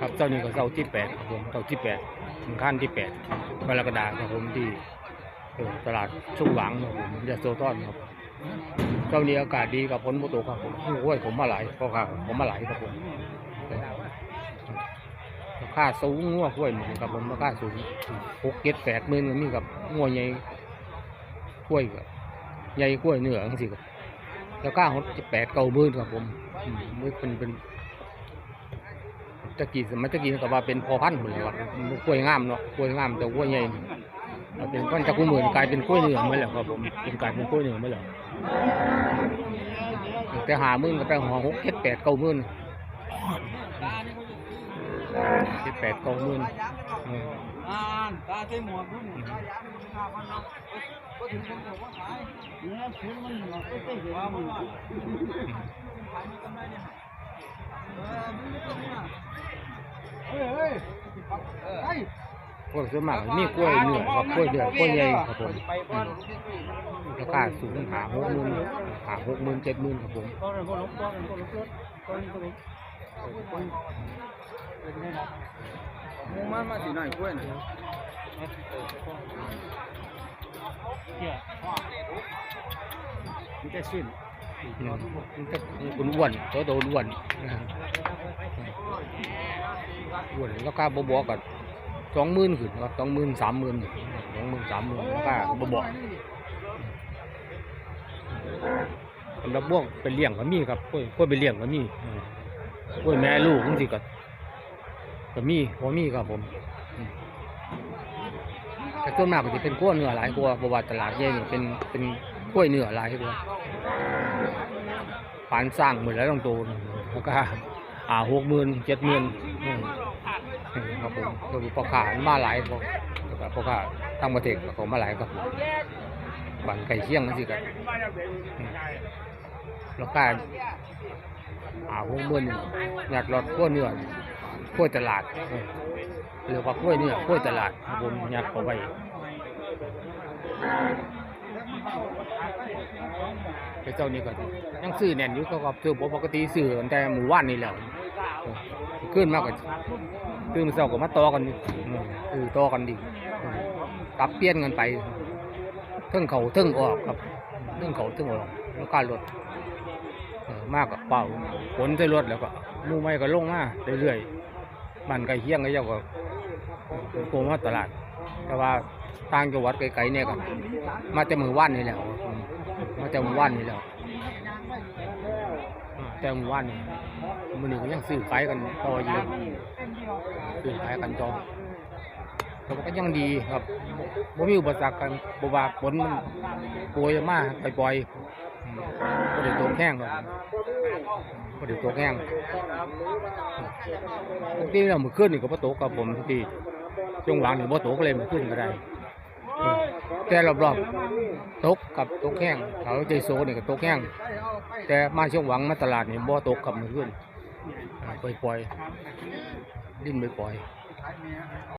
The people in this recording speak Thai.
ครับเจ้านี้ก็เจ้าที่แปดครับผมเจ้าที่แปดถึงขั้นที่แปดกรกฎาคมครับผมที่ตลาดชุ่งหวังครับผมยาโซต้อนครับเจ้านี้อากาศดีกับผลโมโตครับผมโอ้ยผมมาหลายก็ครับผมมาหลายครับผมราคาสูงงัวห้วยหมือนครับผมราคาสูงหกเจ็ดแปดหมื่นก็มีกับงัวใหญ่ห้วยกับใหญ่ห้วยเหนือจังซี่ครับ ราคาหกแปดเก้าหมื่นครับผมอืมมันเป็นเป็นตะกี้สมัยตะกี้ก็ว่าเป็นพอพันธุ์หมดเลยว่ากล้วยงามเนาะกล้วยงามแต่กล้วยใหญ่เป็นก้อนจักรหมื่นกลายเป็นกล้วยเหนือมาแล้วครับผมเป็นกลายเป็นกล้วยเหนือมาแล้วแต่หามื่นก็ไปหอหกเจ็ดแปดเก้ามื่นเจ็ดแปดเก้ามื่น อ่านตาเต็มหมดพุ่นตายามันขาพันเนาะก็ถึงคนบอกว่าขายเนี่ยคุณมันหมดก็เห็นว่ามันขายมันกำไรเนี่ยเออมึงไม่ต้องเนี่ยเฮ้ยเฮ้ยเฮ้ยพวกส่วนมากมีกล้วยเหนือครับกล้วยเหนือกล้วยใหญ่ครับผมราคาสูงหาหกหมื่นหาหกหมื่นเจ็ดหมื่นครับผม มึงมามาสีหน่อยกล้วยน่อะมันจะสิ้นมันจะคนอ้วนตัวโตอ้วนนวัวนแล้วก็บวบกกันสองหมื่นขึ้นครัสองหมื่นสามหมื่นสองหมื่นสามหมื่นแล้วก็บวบสำนรับพวกเป็นเลี้ยงก็มีครับพวกพวกเปเลี้ยงก็มีพวกแม่ลูกมันสิก็ ก็มีพอมีครับผมแต่ส่วนมากก็จะเป็นกล้วยเนื้อหลายกว่าเพระว่าตลาดใหญ่นี่เป็นเป็นกล้วยเนื้อหลายกว่าปานสร้างหมดแล้วต้องโตนแล้วก็อ่าหกหมื่นเจ็ดหมื่นครับผมก็มีพ่อค้ามาหลายพวกแล้วก็พ่อค้าทั้งประเทศก็เขามาหลายครับผมบันไก่เชียงนั่นสิครับแล้วก็อ่าหกหมื่นอยากหลอดขั้วเนื้อ ขั้วยตลาดเรียกว่าขั้วเนื้อขั้วยตลาดรับผมยากเอาไว้ไปเจ้านี่ก็ยังซื้อแน่นอยู่ก็กับซื้อปกติซื้อแต่หมู่บ้านนี่แหล้วขึ้นมากกว่าตื่นมาเช้าก็มาต่อกันนี่อืมเอต่อกันดีอืมปรับเปลี่ยนกันไปเทิงเขาเทิงออกครับเทิงเขาเทิงออกแล้วการรถเออมากกับเป่าขนใส่รถแล้วก็มู่ไม่ก็ลงมาเรื่อยๆ บ้านไกลเคียงก็เจ้าก็โกมาตลาด แต่ว่าต่างจังหวัดไกลๆเนี่ยก็มาแต่มือว่านนี่แหล้วอืมาแต่มือว่านนี่แหล้วอ่าแต่มือว่านนี่มือหนึ่งยังซื้อขายกันต่ออยู่ซื้อขายกันต่อแต่ว่าก็ยังดีครับบ่มีอุปสรรคกันบ่ว่าฝนมันโปรยมาไปปล่อยๆ อืมบ่ได้ตกแห้งครับบ่ได้ตกแห้งปกติแล้วมื้อคืนนี่ก็บ่ตกครับผมทุกทีช่วงหลังนี่บ่ตกเลยมื้อคืนก็ได้แต่รอบๆตกกับตกแห้งเขาใจโซนี่ก็ตกแห้งแต่มาช่วงหวังมาตลาดนี่บ่ตกกับมือขึ้นอ่าปล่อยๆดิ้นไปปล่อย